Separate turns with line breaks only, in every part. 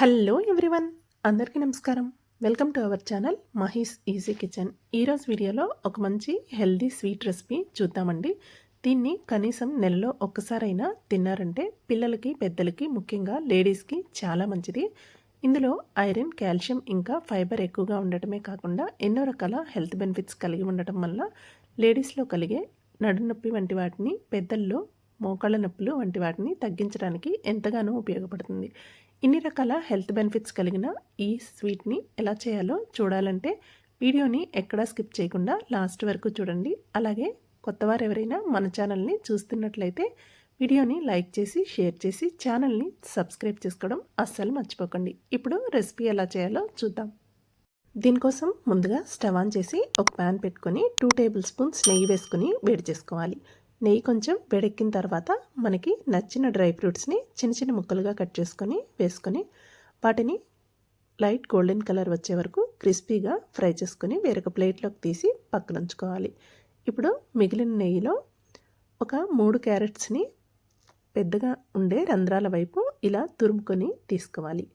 Hello everyone అందరికీ నమస్కారం welcome to our channel Mahesh easy kitchen ఈరోజు వీడియోలో ఒక మంచి హెల్దీ స్వీట్ రెసిపీ చూద్దామండి దీన్ని కనీసం నెలలో ఒక్కసారైనా తిన్నారంటే పిల్లలకి పెద్దలకి ముఖ్యంగా లేడీస్కి చాలా మంచిది ఇందులో ఐరన్ కాల్షియం ఇంకా ఫైబర్ ఎక్కువగా ఉండటమే కాకుండా ఎన్నో రకాల హెల్త్ బెనిఫిట్స్ కలిగి ఉండటం వల్ల లేడీస్లో కలిగే నడునొప్పి వంటి వాటిని పెద్దల్లో మోకాళ్ళ నొప్పులు వంటి వాటిని తగ్గించడానికి ఎంతగానో ఉపయోగపడుతుంది ఇన్ని రకాల హెల్త్ బెనిఫిట్స్ కలిగిన ఈ స్వీట్ని ఎలా చేయాలో చూడాలంటే వీడియోని ఎక్కడా స్కిప్ చేయకుండా లాస్ట్ వరకు చూడండి అలాగే కొత్తవారు ఎవరైనా మన ఛానల్ని చూస్తున్నట్లయితే వీడియోని లైక్ చేసి షేర్ చేసి ఛానల్ని సబ్స్క్రైబ్ చేసుకోవడం అస్సలు మర్చిపోకండి ఇప్పుడు రెసిపీ ఎలా చేయాలో చూద్దాం దీనికోసం ముందుగా స్టవ్ ఆన్ చేసి ఒక ప్యాన్ పెట్టుకొని టూ టేబుల్ స్పూన్స్ నెయ్యి వేసుకుని వేడి చేసుకోవాలి నెయ్యి కొంచెం వేడెక్కిన తర్వాత మనకి నచ్చిన డ్రై ఫ్రూట్స్ని చిన్న చిన్న ముక్కలుగా కట్ చేసుకొని వేసుకొని వాటిని లైట్ గోల్డెన్ కలర్ వచ్చే వరకు క్రిస్పీగా ఫ్రై చేసుకుని వేరొక ప్లేట్లోకి తీసి పక్కన ఉంచుకోవాలి ఇప్పుడు మిగిలిన నెయ్యిలో ఒక మూడు క్యారెట్స్ని పెద్దగా ఉండే రంధ్రాల వైపు ఇలా తురుముకొని తీసుకోవాలి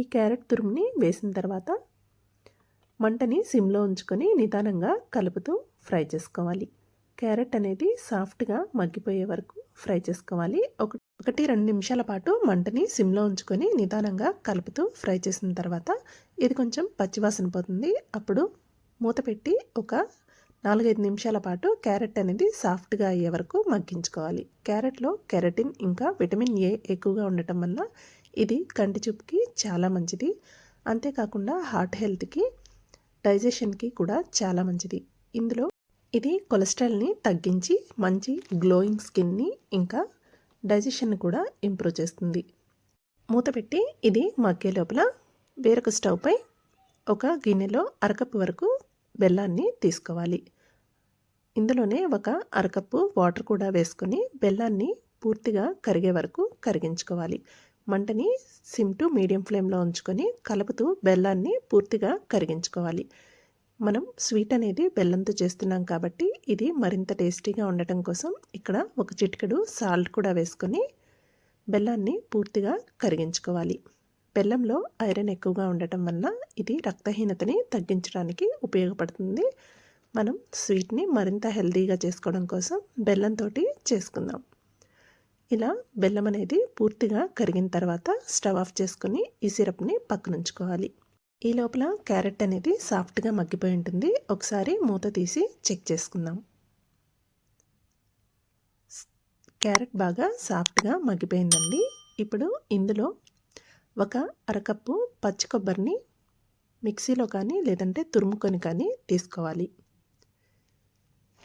ఈ క్యారెట్ తురుముని వేసిన తర్వాత మంటని సిమ్లో ఉంచుకొని నిదానంగా కలుపుతూ ఫ్రై చేసుకోవాలి క్యారెట్ అనేది సాఫ్ట్గా మగ్గిపోయే వరకు ఫ్రై చేసుకోవాలి ఒక ఒకటి రెండు నిమిషాల పాటు మంటని సిమ్లో ఉంచుకొని నిదానంగా కలుపుతూ ఫ్రై చేసిన తర్వాత ఇది కొంచెం పచ్చివాసన పోతుంది అప్పుడు మూత పెట్టి ఒక నాలుగైదు నిమిషాల పాటు క్యారెట్ అనేది సాఫ్ట్గా అయ్యే వరకు మగ్గించుకోవాలి క్యారెట్లో కెరటిన్ ఇంకా విటమిన్ ఏ ఎక్కువగా ఉండటం వల్ల ఇది కంటి చూపుకి చాలా మంచిది అంతేకాకుండా హార్ట్ హెల్త్కి డైజెషన్కి కూడా చాలా మంచిది ఇందులో ఇది కొలెస్ట్రాల్ని తగ్గించి మంచి గ్లోయింగ్ స్కిన్ని ఇంకా డైజెషన్ని కూడా ఇంప్రూవ్ చేస్తుంది మూత పెట్టి ఇది మగ్గే లోపల వేరొక స్టవ్పై ఒక గిన్నెలో అరకప్పు వరకు బెల్లాన్ని తీసుకోవాలి ఇందులోనే ఒక అరకప్పు వాటర్ కూడా వేసుకొని బెల్లాన్ని పూర్తిగా కరిగే వరకు కరిగించుకోవాలి మంటని సిమ్ టు మీడియం ఫ్లేమ్లో ఉంచుకొని కలుపుతూ బెల్లాన్ని పూర్తిగా కరిగించుకోవాలి మనం స్వీట్ అనేది బెల్లంతో చేస్తున్నాం కాబట్టి ఇది మరింత టేస్టీగా ఉండటం కోసం ఇక్కడ ఒక చిటికెడు సాల్ట్ కూడా వేసుకొని బెల్లాన్ని పూర్తిగా కరిగించుకోవాలి బెల్లంలో ఐరన్ ఎక్కువగా ఉండటం వల్ల ఇది రక్తహీనతని తగ్గించడానికి ఉపయోగపడుతుంది మనం స్వీట్ని మరింత హెల్తీగా చేసుకోవడం కోసం బెల్లంతో చేసుకుందాం ఇలా బెల్లం అనేది పూర్తిగా కరిగిన తర్వాత స్టవ్ ఆఫ్ చేసుకుని ఈ సిరప్ని పక్కనుంచుకోవాలి ఈ లోపల క్యారెట్ అనేది సాఫ్ట్గా మగ్గిపోయి ఉంటుంది ఒకసారి మూత తీసి చెక్ చేసుకుందాం క్యారెట్ బాగా సాఫ్ట్గా మగ్గిపోయిందండి ఇప్పుడు ఇందులో ఒక అరకప్పు పచ్చి కొబ్బరిని మిక్సీలో కానీ లేదంటే తురుముకొని కానీ తీసుకోవాలి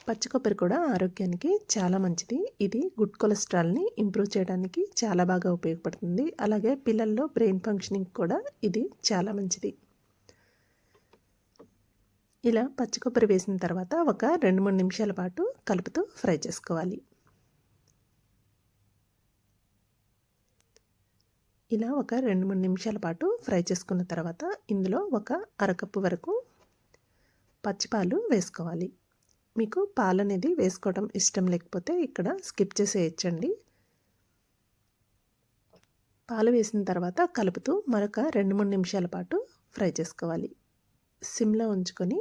పచ్చి కొబ్బరి కూడా ఆరోగ్యానికి చాలా మంచిది ఇది గుడ్ కొలెస్ట్రాల్ని ఇంప్రూవ్ చేయడానికి చాలా బాగా ఉపయోగపడుతుంది అలాగే పిల్లల్లో బ్రెయిన్ ఫంక్షనింగ్ కూడా ఇది చాలా మంచిది ఇలా పచ్చి కొబ్బరి వేసిన తర్వాత ఒక రెండు మూడు నిమిషాల పాటు కలుపుతూ ఫ్రై చేసుకోవాలి ఇలా ఒక రెండు మూడు నిమిషాల పాటు ఫ్రై చేసుకున్న తర్వాత ఇందులో ఒక అరకప్పు వరకు పచ్చిపాలు వేసుకోవాలి మీకు పాలు అనేది వేసుకోవడం ఇష్టం లేకపోతే ఇక్కడ స్కిప్ చేసేయచ్చండి పాలు వేసిన తర్వాత కలుపుతూ మరొక రెండు మూడు నిమిషాల పాటు ఫ్రై చేసుకోవాలి సిమ్లో ఉంచుకొని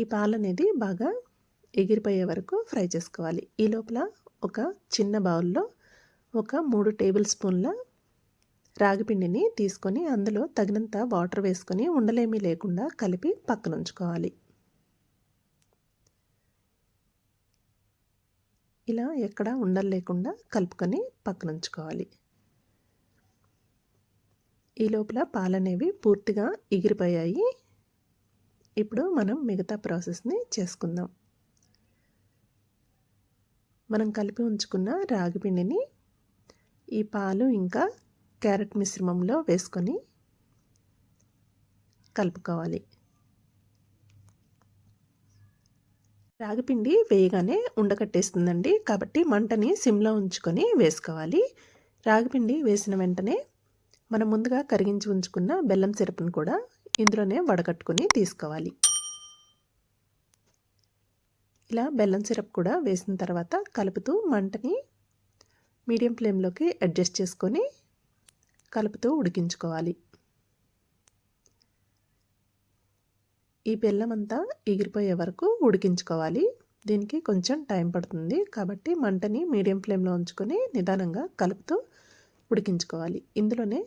ఈ పాలు అనేది బాగా ఎగిరిపోయే వరకు ఫ్రై చేసుకోవాలి ఈ లోపల ఒక చిన్న బౌల్లో ఒక మూడు టేబుల్ స్పూన్ల రాగిపిండిని తీసుకొని అందులో తగినంత వాటర్ వేసుకొని ఉండలేమీ లేకుండా కలిపి పక్కన ఉంచుకోవాలి ఇలా ఎక్కడ ఉండలు లేకుండా కలుపుకొని పక్కన ఉంచుకోవాలి ఈ లోపల పాలనేవి పూర్తిగా ఎగిరిపోయాయి ఇప్పుడు మనం మిగతా ప్రాసెస్ని చేసుకుందాం మనం కలిపి ఉంచుకున్న రాగి పిండిని ఈ పాలు ఇంకా క్యారెట్ మిశ్రమంలో వేసుకొని కలుపుకోవాలి రాగిపిండి వేయగానే ఉండకట్టేస్తుందండి కాబట్టి మంటని సిమ్లో ఉంచుకొని వేసుకోవాలి రాగిపిండి వేసిన వెంటనే మనం ముందుగా కరిగించి ఉంచుకున్న బెల్లం సిరప్ను కూడా ఇందులోనే వడగట్టుకుని తీసుకోవాలి ఇలా బెల్లం సిరప్ కూడా వేసిన తర్వాత కలుపుతూ మంటని మీడియం ఫ్లేమ్లోకి అడ్జస్ట్ చేసుకొని కలుపుతూ ఉడికించుకోవాలి ఈ బెల్లం అంతా ఎగిరిపోయే వరకు ఉడికించుకోవాలి దీనికి కొంచెం టైం పడుతుంది కాబట్టి మంటని మీడియం ఫ్లేమ్లో ఉంచుకొని నిదానంగా కలుపుతూ ఉడికించుకోవాలి ఇందులోనే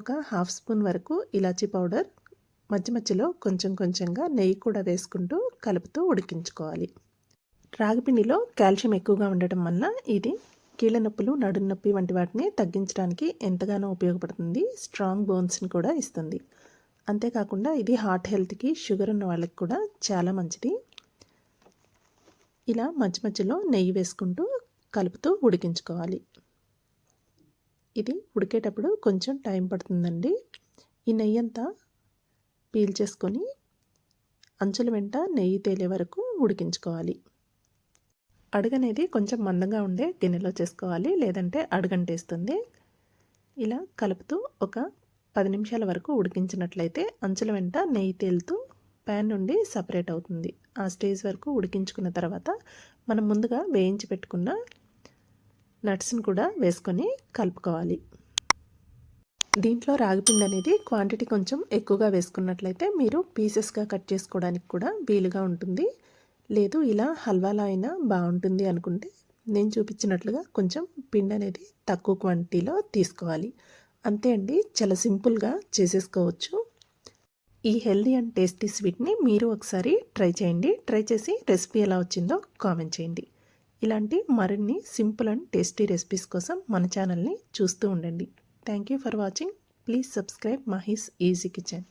ఒక హాఫ్ స్పూన్ వరకు ఇలాచీ పౌడర్ మధ్య మధ్యలో కొంచెం కొంచెంగా నెయ్యి కూడా వేసుకుంటూ కలుపుతూ ఉడికించుకోవాలి రాగిపిండిలో కాల్షియం ఎక్కువగా ఉండటం వల్ల ఇది కీళ్ళ నొప్పులు నడుము నొప్పి వంటి వాటిని తగ్గించడానికి ఎంతగానో ఉపయోగపడుతుంది స్ట్రాంగ్ బోన్స్ని కూడా ఇస్తుంది అంతేకాకుండా ఇది హార్ట్ హెల్త్కి షుగర్ ఉన్న వాళ్ళకి కూడా చాలా మంచిది ఇలా మధ్య మధ్యలో నెయ్యి వేసుకుంటూ కలుపుతూ ఉడికించుకోవాలి ఇది ఉడికేటప్పుడు కొంచెం టైం పడుతుందండి ఈ నెయ్యి అంతా పీల్చేసుకొని అంచుల వెంట నెయ్యి తేలే వరకు ఉడికించుకోవాలి అడుగనేది కొంచెం మందంగా ఉండే గిన్నెలో చేసుకోవాలి లేదంటే అడుగంటేస్తుంది ఇలా కలుపుతూ ఒక పది నిమిషాల వరకు ఉడికించినట్లయితే అంచుల వెంట నెయ్యి తేలుతూ ప్యాన్ నుండి సపరేట్ అవుతుంది ఆ స్టేజ్ వరకు ఉడికించుకున్న తర్వాత మనం ముందుగా వేయించి పెట్టుకున్న నట్స్ని కూడా వేసుకొని కలుపుకోవాలి దీంట్లో రాగిపిండి అనేది క్వాంటిటీ కొంచెం ఎక్కువగా వేసుకున్నట్లయితే మీరు పీసెస్గా కట్ చేసుకోవడానికి కూడా వీలుగా ఉంటుంది లేదు ఇలా హల్వాలో అయినా బాగుంటుంది అనుకుంటే నేను చూపించినట్లుగా కొంచెం పిండి అనేది తక్కువ క్వాంటిటీలో తీసుకోవాలి అంతే అండి చాలా సింపుల్గా చేసేసుకోవచ్చు ఈ హెల్దీ అండ్ టేస్టీ స్వీట్ని మీరు ఒకసారి ట్రై చేయండి ట్రై చేసి రెసిపీ ఎలా వచ్చిందో కామెంట్ చేయండి ఇలాంటి మరిన్ని సింపుల్ అండ్ టేస్టీ రెసిపీస్ కోసం మన ఛానల్ని చూస్తూ ఉండండి Thank you for watching. Please subscribe Mahi's Easy Kitchen.